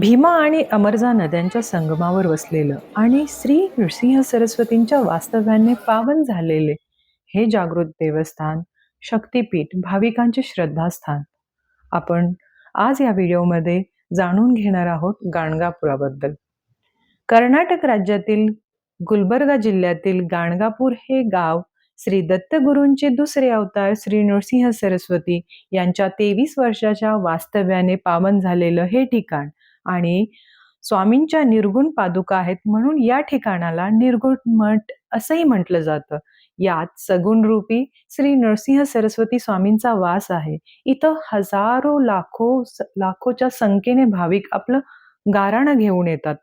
भीमा आणि अमरजा नद्यांच्या संगमावर वसलेलं आणि श्री नृसिंह सरस्वतींच्या वास्तव्याने पावन झालेले हे जागृत देवस्थान शक्तिपीठ भाविकांचे श्रद्धास्थान. आपण आज या व्हिडिओमध्ये जाणून घेणार आहोत गाणगापुराबद्दल. कर्नाटक राज्यातील गुलबर्गा जिल्ह्यातील गाणगापूर हे गाव श्री दत्तगुरूंचे दुसरे अवतार श्री नृसिंह सरस्वती यांच्या तेवीस वर्षाच्या वास्तव्याने पावन झालेलं हे ठिकाण. आणि स्वामींच्या निर्गुण पादुका आहेत म्हणून या ठिकाणाला निर्गुण मठ असंही म्हटलं जातं. यात सगुण रूपी श्री नरसिंह सरस्वती स्वामींचा वास आहे. इथं हजारो लाखो लाखोच्या संख्येने भाविक आपलं गाराणं घेऊन येतात.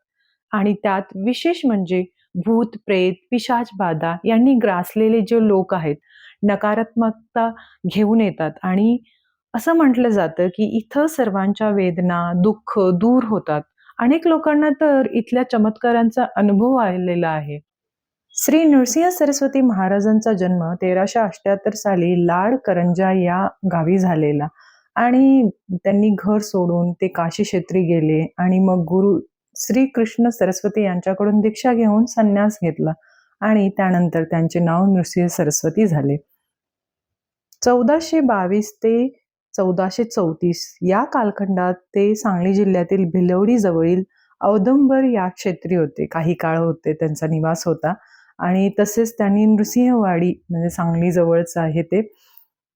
आणि त्यात विशेष म्हणजे भूत प्रेत पिशाच बाधा यांनी ग्रासलेले जे लोक आहेत नकारात्मकता घेऊन येतात. आणि असं म्हटलं जातं की इथं सर्वांच्या वेदना दुःख दूर होतात. अनेक लोकांना तर इथल्या चमत्कारांचा अनुभव आलेला आहे. श्री नृसिंह सरस्वती महाराजांचा जन्म तेराशे अष्ट्याहत्तर साली लाड करंजा या गावी झालेला आणि त्यांनी घर सोडून ते काशी क्षेत्री गेले आणि मग गुरु श्री कृष्ण सरस्वती यांच्याकडून दीक्षा घेऊन संन्यास घेतला आणि त्यानंतर त्यांचे नाव नृसिंह सरस्वती झाले. चौदाशे बावीस ते चौदाशे चौतीस या कालखंडात ते सांगली जिल्ह्यातील भिलवडी जवळील औदंबर या क्षेत्री होते. काही काळ होते त्यांचा निवास होता. आणि तसेच त्यांनी नृसिंहवाडी म्हणजे सांगली जवळच आहे ते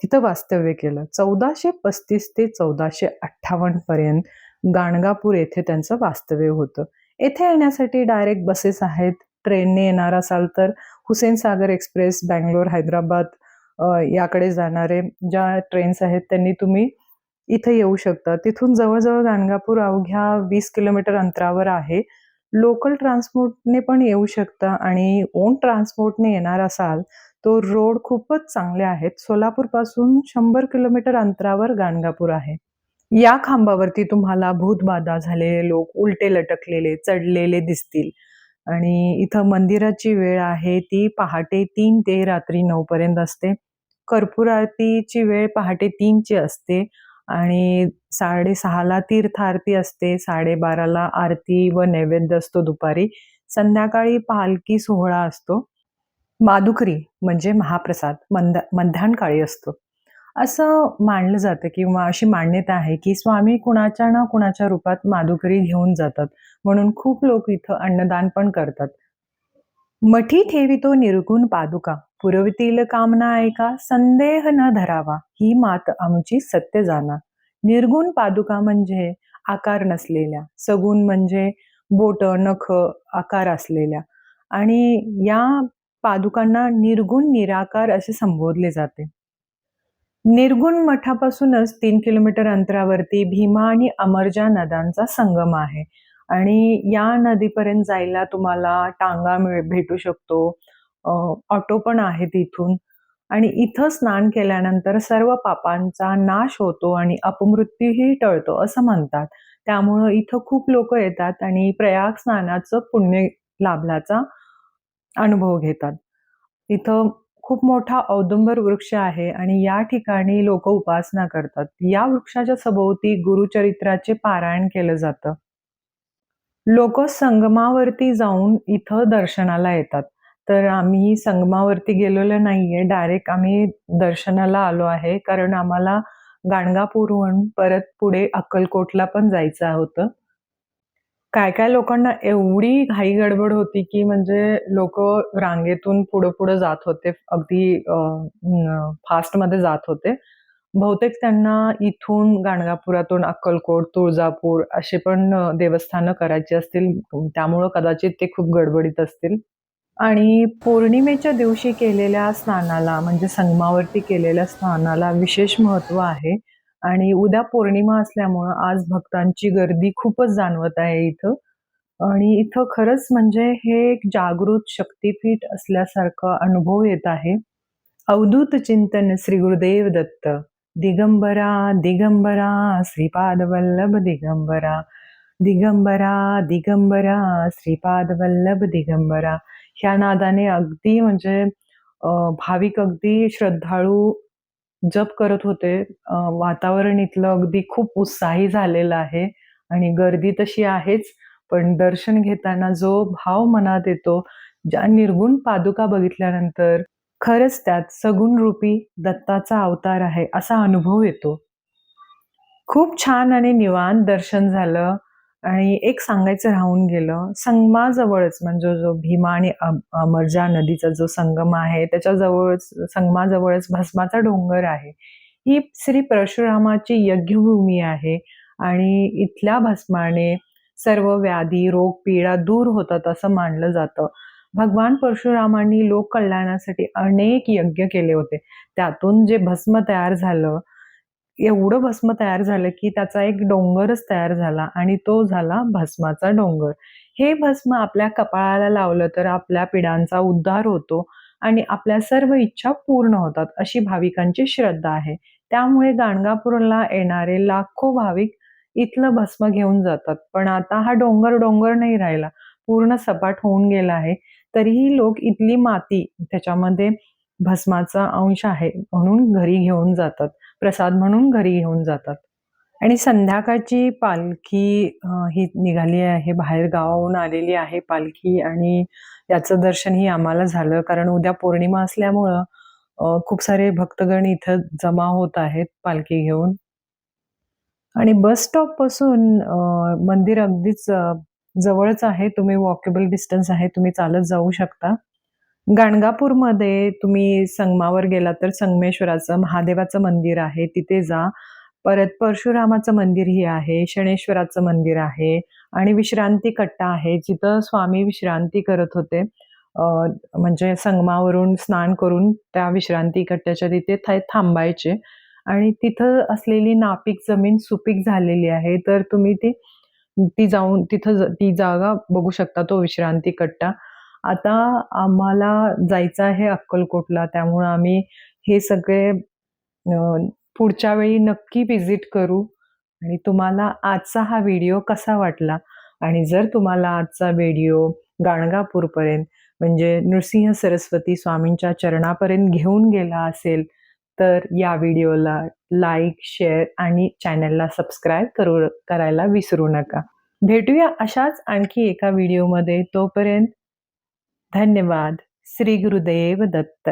तिथं वास्तव्य केलं. चौदाशे पस्तीस ते चौदाशे अठ्ठावन्न पर्यंत गाणगापूर येथे त्यांचं वास्तव्य होतं. येथे येण्यासाठी डायरेक्ट बसेस आहेत. ट्रेनने येणार असाल तर हुसेन सागर एक्सप्रेस बँगलोर हैदराबाद याकडे जाणारे ज्या ट्रेन्स आहेत त्यांनी तुम्ही इथे येऊ शकता. तिथून जवळजवळ गाणगापूर अवघ्या वीस किलोमीटर अंतरावर आहे. लोकल ट्रान्सपोर्टने पण येऊ शकता आणि ओन ट्रान्सपोर्टने येणार असाल तो रोड खूपच चांगले आहेत. सोलापूरपासून शंभर किलोमीटर अंतरावर गाणगापूर आहे. या खांबावरती तुम्हाला भूतबाधा झालेले लोक उलटे लटकलेले चढलेले दिसतील. आणि इथं मंदिराची वेळ आहे ती पहाटे तीन ते रात्री नऊ पर्यंत असते. कर्पूर आरतीची वेळ पहाटे तीनची असते आणि साडेसहाला तीर्थ आरती असते साडेबाराला आरती व नैवेद्य असतो दुपारी संध्याकाळी पालखी सोहळा असतो मादुकरी म्हणजे महाप्रसाद मंद मध्यान्हकाळी असतो. असं मानलं जातं किंवा अशी मान्यता आहे की स्वामी कुणाच्या ना कुणाच्या रूपात मादुकरी घेऊन जातात म्हणून खूप लोक इथं अन्नदान पण करतात. मठी ठेवितो निर्गुण पादुका. पुरवितील कामना ऐका संदेह न धरावा ही मात आमची सत्य जाणा. निर्गुण पादुका म्हणजे आकार नसलेल्या सगुण म्हणजे बोट नख आकार असलेल्या. आणि या पादुकांना निर्गुण निराकार असे संबोधले जाते. निर्गुण मठापासूनच तीन किलोमीटर अंतरावरती भीमा आणि अमरजा नद्यांचा संगम आहे. आणि या नदीपर्यंत जायला तुम्हाला टांगा मिळ भेटू शकतो. ऑटो पण आहेत इथून. आणि इथं स्नान केल्यानंतर सर्व पापांचा नाश होतो आणि अपमृत्यूही टळतो असं म्हणतात. त्यामुळं इथं खूप लोक येतात आणि प्रयाग स्नानाचं पुण्य लाभल्याचा अनुभव घेतात. इथं खूप मोठा औदुंबर वृक्ष आहे आणि या ठिकाणी लोक उपासना करतात. या वृक्षाच्या सभोवती गुरुचरित्राचे पारायण केलं जातं. लोक संगमावरती जाऊन इथं दर्शनाला येतात. तर आम्ही संगमावरती गेलेलो नाहीये. डायरेक्ट आम्ही दर्शनाला आलो आहे. कारण आम्हाला गाणगापूरहून परत पुढे अक्कलकोटला पण जायचं होतं. काय काय लोकांना एवढी घाई गडबड होती की म्हणजे लोक रांगेतून पुढं पुढं जात होते. अगदी फास्टमध्ये जात होते. बहुतेक त्यांना इथून गाणगापुरातून अक्कलकोट तुळजापूर असे पण देवस्थानं करायची असतील. त्यामुळं कदाचित ते खूप गडबडीत असतील. आणि पौर्णिमेच्या दिवशी केलेल्या स्नानाला म्हणजे संगमावरती केलेल्या स्नानाला विशेष महत्त्व आहे. आणि उद्या पौर्णिमा असल्यामुळं आज भक्तांची गर्दी खूपच जाणवत आहे इथं. आणि इथं खरंच म्हणजे हे एक जागृत शक्तीपीठ असल्यासारखं अनुभव येत आहे. अवधूत चिंतन श्री गुरुदेव दत्त. दिगंबरा दिगंबरा श्रीपाद वल्लभ दिगंबरा. दिगंबरा दिगंबरा श्रीपाद वल्लभ दिगंबरा. ह्या नादाने अगदी म्हणजे भाविक अगदी श्रद्धाळू जप करत होते. वातावरण इथलं अगदी खूप उत्साही झालेलं आहे आणि गर्दी तशी आहेच पण दर्शन घेताना जो भाव मनात येतो ज्या निर्गुण पादुका बघितल्यानंतर खरंच त्यात सगुण रूपी दत्ताचा अवतार आहे असा अनुभव येतो. खूप छान आणि निवांत दर्शन झालं. आणि एक सांगायचं राहून गेलं संगमाजवळच म्हणजे जो भीमा आणि अमरजा नदीचा जो संगम आहे त्याच्याजवळच संगमाजवळच भस्माचा डोंगर आहे. ही श्री परशुरामाची यज्ञभूमी आहे आणि इथल्या भस्माने सर्व व्याधी रोग पीडा दूर होतात असं मानलं जातं. भगवान परशुरामांनी लोक कल्याणासाठी अनेक यज्ञ केले होते. त्यातून जे भस्म तयार झालं एवढं भस्म तयार झालं की त्याचा एक डोंगरच तयार झाला आणि तो झाला भस्माचा डोंगर. हे भस्म आपल्या कपाळाला लावलं तर आपल्या पिढ्यांचा उद्धार होतो आणि आपल्या सर्व इच्छा पूर्ण होतात अशी भाविकांची श्रद्धा आहे. त्यामुळे गाणगापूरला येणारे लाखो भाविक इथलं भस्म घेऊन जातात. पण आता हा डोंगर डोंगर नाही राहिला. पूर्ण सपाट होऊन गेला आहे. तरीही लोक इथली माती त्याच्यामध्ये भस्माचा अंश आहे म्हणून घरी घेऊन जातात. प्रसाद म्हणून घरी घेऊन जातात. आणि संध्याकाळची पालखी ही निघाली आहे बाहेर गावाहून आलेली आहे पालखी आणि याचं दर्शनही आम्हाला झालं. कारण उद्या पौर्णिमा असल्यामुळं खूप सारे भक्तगण इथं जमा होत आहेत पालखी घेऊन. आणि बस स्टॉपपासून मंदिर अगदीच जवळच आहे. तुम्ही वॉकेबल डिस्टन्स आहे तुम्ही चालत जाऊ शकता. गाणगापूरमध्ये तुम्ही संगमावर गेला तर संगमेश्वराचं महादेवाचं मंदिर आहे तिथे जा. परत परशुरामाचं मंदिरही आहे शनेश्वराचं मंदिर आहे आणि विश्रांती कट्टा आहे जिथं स्वामी विश्रांती करत होते. म्हणजे संगमावरून स्नान करून त्या विश्रांती कट्ट्याच्या तिथे थांबायचे. आणि तिथं असलेली नापीक जमीन सुपीक झालेली आहे तर तुम्ही ती ती जाऊन तिथं ज- ती जागा बघू शकता तो विश्रांती कट्टा. आता आम्हाला जायचं आहे अक्कलकोटला त्यामुळं आम्ही हे सगळे पुढच्या वेळी नक्की व्हिजिट करू. आणि तुम्हाला आजचा हा व्हिडिओ कसा वाटला? आणि जर तुम्हाला आजचा व्हिडिओ गाणगापूरपर्यंत म्हणजे नृसिंह सरस्वती स्वामींच्या चरणापर्यंत घेऊन गेला असेल तर या व्हिडिओला लाईक शेअर आणि चॅनलला सबस्क्राईब करू करायला विसरू नका. भेटूया अशाच आणखी एका व्हिडिओमध्ये तोपर्यंत धन्यवाद श्री गुरुदेव दत्त